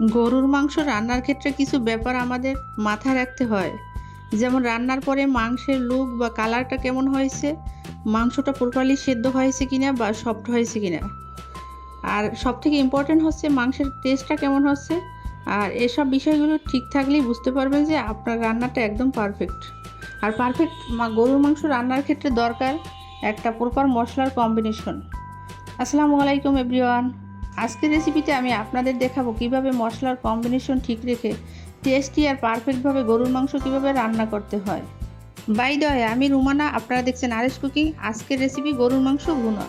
গরুর মাংস রান্নার ক্ষেত্রে কিছু ব্যাপার আমাদের মাথায় রাখতে হয়। যেমন রান্নার পরে মাংসের লুক বা কালারটা কেমন হয়েছে, মাংসটা প্রপারলি সেদ্ধ হয়েছে কিনা বা সফট হয়েছে কিনা। আর সব থেকে ইম্পর্টেন্ট হচ্ছে মাংসের টেস্টটা কেমন হচ্ছে। আর এসব বিষয়গুলো ঠিক থাকলেই বুঝতে পারবেন যে আপনার রান্নাটা একদম পারফেক্ট আর পারফেক্ট গরুর মাংস রান্নার ক্ষেত্রে দরকার একটা প্রপার মশলার কম্বিনেশন আসসালামু আলাইকুম এভরিওয়ান আজকের রেসিপিতে আমি আপনাদের দেখাবো কীভাবে মশলার কম্বিনেশন ঠিক রেখে টেস্টি আর পারফেক্টভাবে গরুর মাংস কীভাবে রান্না করতে হয়। বাই দয় আমি রুমানা, আপনারা দেখছেন আরেস কুকিং। আজকের রেসিপি গরুর মাংস ভুনা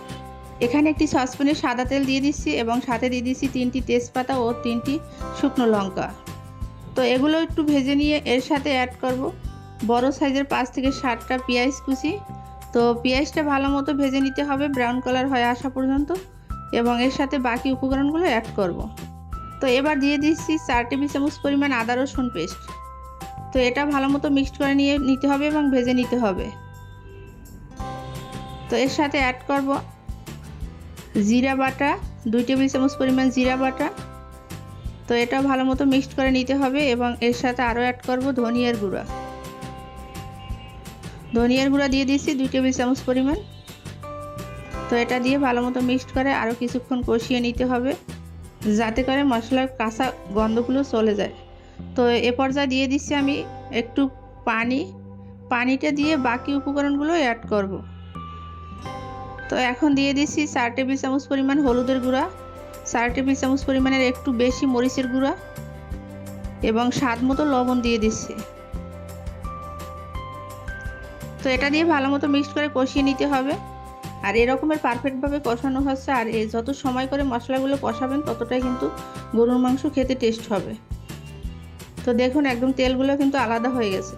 এখানে একটি সসপ্যানে সাদা তেল দিয়ে দিচ্ছি এবং সাথে দিয়ে দিচ্ছি তিনটি তেজপাতা ও তিনটি শুকনো লঙ্কা। তো এগুলো একটু ভেজে নিয়ে এর সাথে অ্যাড করব। বড় সাইজের পাঁচ থেকে ষাটটা পেঁয়াজ কুচি। তো পেঁয়াজটা ভালো মতো ভেজে নিতে হবে। ব্রাউন কালার হয়ে আসা পর্যন্ত। এবং এর সাথে বাকি উপকরণগুলো অ্যাড করব। তো এবার দিয়ে দিচ্ছি চার টেবিল চামচ পরিমাণ আদা, রসুন পেস্ট তো এটা ভালো মতো মিক্সড করে নিয়ে নিতে হবে এবং ভেজে নিতে হবে। তো এর সাথে অ্যাড করব জিরা বাটা, দুই টেবিল চামচ পরিমাণ জিরা বাটা। তো এটা ভালো মতো মিক্সড করে নিতে হবে এবং এর সাথে আরও অ্যাড করব ধনিয়ার গুঁড়া। ধনিয়ার গুঁড়া দিয়ে দিচ্ছি দুই টেবিল চামচ পরিমাণ। তো এটা দিয়ে ভালো মতো মিক্সড করে আরও কিছুক্ষণ কষিয়ে নিতে হবে, যাতে করে মশলার কাঁচা গন্ধগুলো চলে যায়। তো এ পর্যায়ে দিয়ে দিচ্ছি আমি একটু পানি, পানিটা দিয়ে বাকি উপকরণগুলো অ্যাড করব। তো এখন দিয়ে দিচ্ছি চার টেবিল চামচ পরিমাণ হলুদের গুঁড়া, চার টেবিল চামচ পরিমাণের একটু বেশি মরিচের গুঁড়া এবং স্বাদ মতো লবণ দিয়ে দিচ্ছি। তো এটা দিয়ে ভালো মতো মিক্সড করে কষিয়ে নিতে হবে। আর এরকমের পারফেক্টভাবে কষানো হচ্ছে আর এই যত সময় করে মশলাগুলো কষাবেন, ততটাই কিন্তু গরুর মাংস খেতে টেস্ট হবে। তো দেখুন, একদম তেলগুলো কিন্তু আলাদা হয়ে গেছে।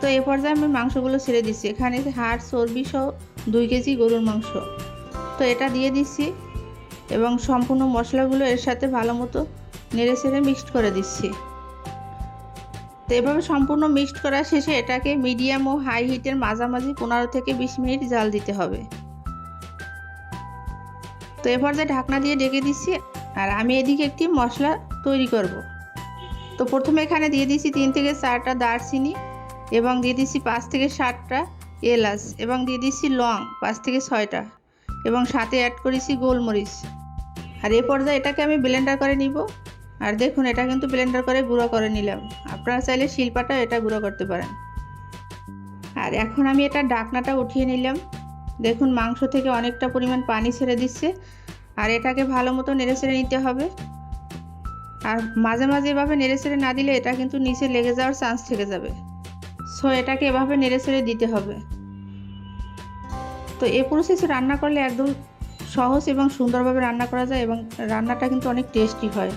তো এ পর্যায়ে আমি মাংসগুলো ছেড়ে দিচ্ছি। এখানে হাড়, চর্বি সহ দুই কেজি গরুর মাংস। তো এটা দিয়ে দিচ্ছি এবং সম্পূর্ণ মশলাগুলো এর সাথে ভালো মতো নেড়ে ছেড়ে মিক্সড করে দিচ্ছি। তো এভাবে সম্পূর্ণ মিক্সড করা শেষে এটাকে মিডিয়াম ও হাই হিটের মাঝামাঝি পনেরো থেকে বিশ মিনিট জাল দিতে হবে। তো এ পর্যায়ে ঢাকনা দিয়ে ডেকে দিচ্ছি, আর আমি এদিকে একটি মশলা তৈরি করব। তো প্রথমে এখানে দিয়ে দিচ্ছি তিন থেকে চারটা দারচিনি এবং দিয়ে দিচ্ছি পাঁচ থেকে সাতটা এলাচ এবং দিয়ে দিচ্ছি লং পাঁচ থেকে ছয়টা এবং সাথে অ্যাড করেছি গোলমরিচ। আর এ পর্যায়ে এটাকে আমি ব্লেন্ডার করে নিব। আর দেখুন, এটা কিন্তু ব্লেন্ডার করে গুঁড়ো করে নিলাম। আপনারা চাইলে শিল্পাটা এটা গুঁড়ো করতে পারেন। আর এখন আমি এটা ডাকনাটা উঠিয়ে নিলাম। দেখুন, মাংস থেকে অনেকটা পরিমাণ পানি ছেড়ে দিচ্ছে। আর এটাকে ভালো মতো নেড়ে ছেড়ে নিতে হবে। আর মাঝে মাঝে এভাবে নেড়ে ছেড়ে না দিলে এটা কিন্তু নিচে লেগে যাওয়ার চান্স থেকে যাবে। সো এটাকে এভাবে নেড়ে ছেড়ে দিতে হবে। তো এই প্রসেসে রান্না করলে একদম সহজ এবং সুন্দরভাবে রান্না করা যায় এবং রান্নাটা কিন্তু অনেক টেস্টি হয়।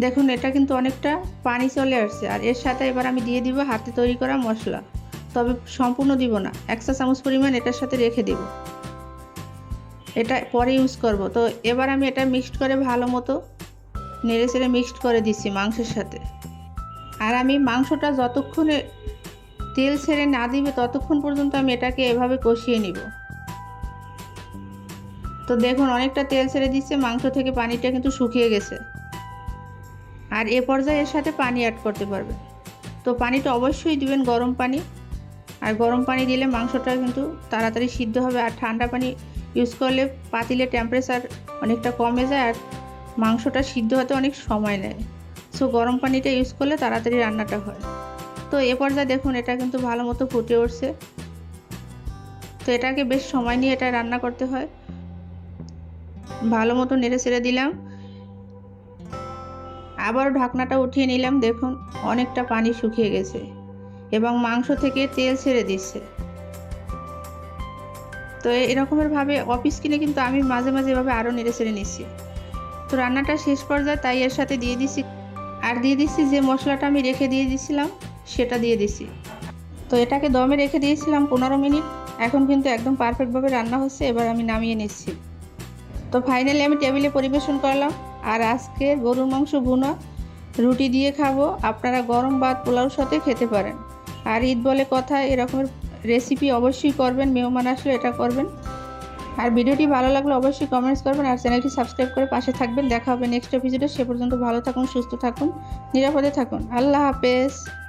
দেখুন, এটা কিন্তু অনেকটা পানি চলে আসছে। আর এর সাথে এবার আমি দিয়ে দিব হাতে তৈরি করা মশলা। তবে সম্পূর্ণ দিব না। একশো চামচ পরিমাণ এটার সাথে রেখে দেব। এটা পরে ইউজ করব। তো এবার আমি এটা মিক্সড করে ভালো মতো নেড়ে চেড়ে মিক্সড করে দিচ্ছি মাংসের সাথে। আর আমি মাংসটা যতক্ষণে তেল ছেড়ে না দিবে ততক্ষণ পর্যন্ত আমি এটাকে এভাবে কষিয়ে নিব। তো দেখুন, অনেকটা তেল ছেড়ে দিচ্ছে, মাংস থেকে পানিটা কিন্তু শুকিয়ে গেছে। আর এ পর্যায়ে এর সাথে পানি অ্যাড করতে পারবে তো পানিটা অবশ্যই দিবেন গরম পানি। আর গরম পানি দিলে মাংসটা কিন্তু তাড়াতাড়ি সিদ্ধ হবে আর ঠান্ডা পানি ইউজ করলে পাতিলে টেম্পারেচার অনেকটা কমে যায় আর মাংসটা সিদ্ধ হতে অনেক সময় নেয়। সো গরম পানিটা ইউজ করলে তাড়াতাড়ি রান্নাটা হয়। তো এ পর্যায়ে দেখুন, এটা কিন্তু ভালো মতো ফুটে উঠছে। তো এটাকে বেশ সময় নিয়ে এটা রান্না করতে হয়। ভালো মতো নেড়ে ছেড়ে দিলাম। আবারও ঢাকনাটা উঠিয়ে নিলাম। দেখুন, অনেকটা পানি শুকিয়ে গেছে। এবং মাংস থেকে তেল ছেড়ে দিচ্ছে। তো এরকমের ভাবে অফিস কিনে কিন্তু আমি মাঝে মাঝে এভাবে আরও নেড়ে ছেড়ে নিচ্ছি। তো রান্নাটা শেষ পর্যায়ে তাই এর সাথে দিয়ে দিচ্ছি আর দিয়ে দিচ্ছি যে মশলাটা আমি রেখে দিয়ে দিয়েছিলাম সেটা দিয়ে দিচ্ছি তো এটাকে দমে রেখে দিয়েছিলাম পনেরো মিনিট। এখন কিন্তু একদম পারফেক্টভাবে রান্না হচ্ছে, এবার আমি নামিয়ে নিচ্ছি। তো ফাইনালি আমি টেবিলে পরিবেশন করলাম। আর আজকে গরুর মাংস ভুনা, রুটি দিয়ে খাব। আপনারা গরম ভাত, পোলাওর সাথে খেতে পারেন। আর ঈদ বলে কথা এরকমের রেসিপি অবশ্যই করবেন, মেহমান আসলে এটা করবেন। আর ভিডিওটি ভালো লাগলে অবশ্যই কমেন্টস করবেন আর চ্যানেলটি সাবস্ক্রাইব করে পাশে থাকবেন। দেখা হবে নেক্সট এপিসোডে সে পর্যন্ত ভালো থাকুন, সুস্থ থাকুন, নিরাপদে থাকুন। আল্লাহ হাফেজ।